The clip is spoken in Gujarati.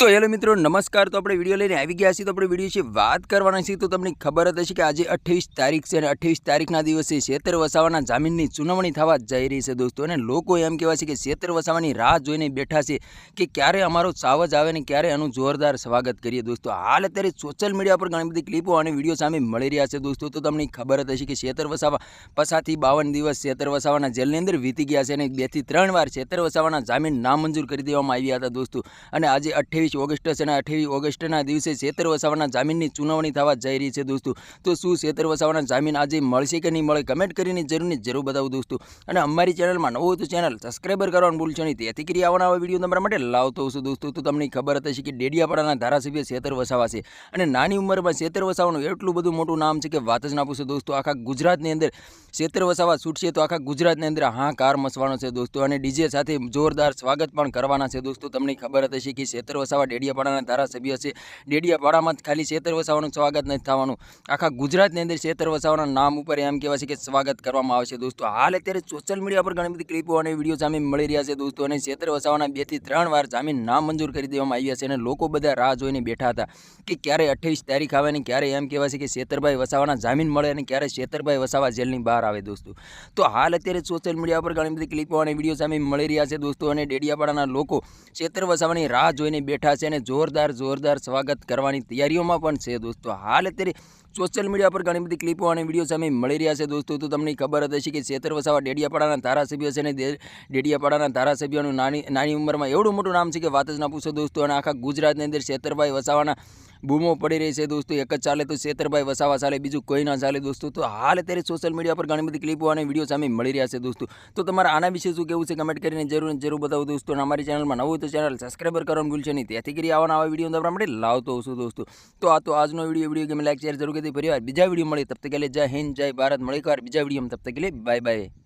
તો હેલો મિત્રો, નમસ્કાર. તો આપણે વીડિયો લઈને આવી ગયા છીએ. તો આપણે વીડિયો છે વાત કરવાના છીએ. તો તમને ખબર જ હશે કે આજે અઠ્ઠાવીસ તારીખ છે અને અઠ્ઠાવીસ તારીખના દિવસે શેતર વસાવાના જામીનની સુનાવણી થવા જઈ રહી છે દોસ્તો. અને લોકો એમ કહેવાય છે કે શેતર વસાવાની રાહ જોઈને બેઠા છે કે ક્યારે અમારો સાવજ આવે ને ક્યારે એનું જોરદાર સ્વાગત કરીએ દોસ્તો. હાલ અત્યારે સોશિયલ મીડિયા પર ઘણી બધી ક્લિપો અને વીડિયો સામે મળી રહ્યા છે દોસ્તો. તો તમને ખબર જ હશે કે શેતર વસાવા પસાથી બાવન દિવસ શેતર વસાવાના જેલની અંદર વીતી ગયા છે અને બેથી ત્રણ વાર શેતર વસાવાના જામીન નામંજૂર કરી દેવામાં આવ્યા હતા દોસ્તો. અને આજે અઠ્ઠાવીસ ઓગસ્ટ છે અને અઠ્યાવીસ ઓગસ્ટના દિવસે શેતર વસાવાના જામીનની ચુનાવણી થવા જઈ રહી છે દોસ્તો. તો શું શેતર વસાવાના જામીન આજે મળશે કે નહીં મળે કમેન્ટ કરીને જરૂરની જરૂર બતાવું દોસ્તો. અને અમારી ચેનલમાં નવું તો ચેનલ સબસ્ક્રાઈબર કરવાનું ભૂલશો નહીં. તેથી કરી આવવાના આવા વીડિયો તમારા માટે લાવતો હશું દોસ્તો. તો તમને ખબર હતી કે ડેડિયાપાડાના ધારાસભ્ય શેતર વસાવા છે. અને નાની ઉંમરમાં શેતર વસાવાનું એટલું બધું મોટું નામ છે કે વાત જ ના પૂછો દોસ્તો. આખા ગુજરાતની અંદર શેતર વસાવા છૂટશે તો આખા ગુજરાતની અંદર હાહાકાર મસવાનો છે દોસ્તો. અને ડીજે સાથે જોરદાર સ્વાગત પણ કરવાના છે દોસ્તો. તમને ખબર હતી કે શેતર વસાવા ડેડિયાપાડાના ધારાસભ્ય છે. ડેડિયાપાડામાં ખાલી શેતર વસાવાનું સ્વાગત નથી થવાનું. આખા ગુજરાતની અંદર શેતર વસાવાના નામ ઉપર એમ કહેવાય છે કે સ્વાગત કરવામાં આવે દોસ્તો. હાલ અત્યારે સોશિયલ મીડિયા પર ઘણી બધી ક્લિપો અને વીડિયો સામે મળી રહ્યા છે દોસ્તો અને શેતર વસાવાના બેથી ત્રણ વાર જામીન નામંજૂર કરી દેવામાં આવ્યા છે અને લોકો બધા રાહ જોઈને બેઠા હતા કે ક્યારે અઠ્ઠાવીસ તારીખ આવે ને ક્યારે એમ કહેવાય છે કે શેતરભાઈ વસાવાના જામીન મળે અને ક્યારે શેતરભાઈ વસાવા જેલની બહાર આવે દોસ્તો. તો હાલ અત્યારે સોશિયલ મીડિયા પર ઘણી બધી ક્લિપો અને વીડિયો સામે મળી રહ્યા છે દોસ્તો અને ડેડિયાપાડાના લોકો શેતર વસાવાની રાહ જોઈને બેઠા છે અને જોરદાર જોરદાર સ્વાગત કરવાની તૈયારીઓમાં પણ છે દોસ્તો. હાલ અત્યારે સોશિયલ મીડિયા પર ઘણી બધી ક્લિપો અને વીડિયો સામે મળી રહ્યા છે દોસ્તો. તો તમને ખબર જ હશે કે શેતર વસાવા ડેડિયાપાડાના ધારાસભ્ય છે અને ડેડિયાપાડાના ધારાસભ્યનું નાની નાની ઉંમરમાં એવડું મોટું નામ છે કે વાત જ ના પૂછો દોસ્તો. અને આખા ગુજરાતની અંદર શેતરભાઈ વસાવાના બૂમો પડી રહી છે દોસ્તો, એક જ ચાલે તો શેતરભાઈ વસાવા ચાલે, બીજું કોઈ ના ચાલે દોસ્તો. તો હાલ અત્યારે સોશિયલ મીડિયા પર ઘણી બધી ક્લિપો અને વીડિયો સામે મળી રહ્યા છે દોસ્તો. તો તમારા આના વિશે શું કેવું છે? કમેન્ટ કરીને જરૂર જરૂર બતાવો દોસ્તો. અને અમારી ચેનલમાં નવું તો ચેનલ સબસ્ક્રાઈબર કરવાનું ભૂલશે નહીં. તેથી કરી આવવાના આવા વીડિયો તમારા માટે લાવતો હશું દોસ્તો. તો આ તો આજનો વીડિયો વીડિયો ગમે લાઈક શેર જરૂર કરી ફરી બીજા વીડિયો મળે તબ તક લે, જય હિન્દ, જય ભારત. મળી એક બીજા વીડિયો તબ તક લે બાય બાય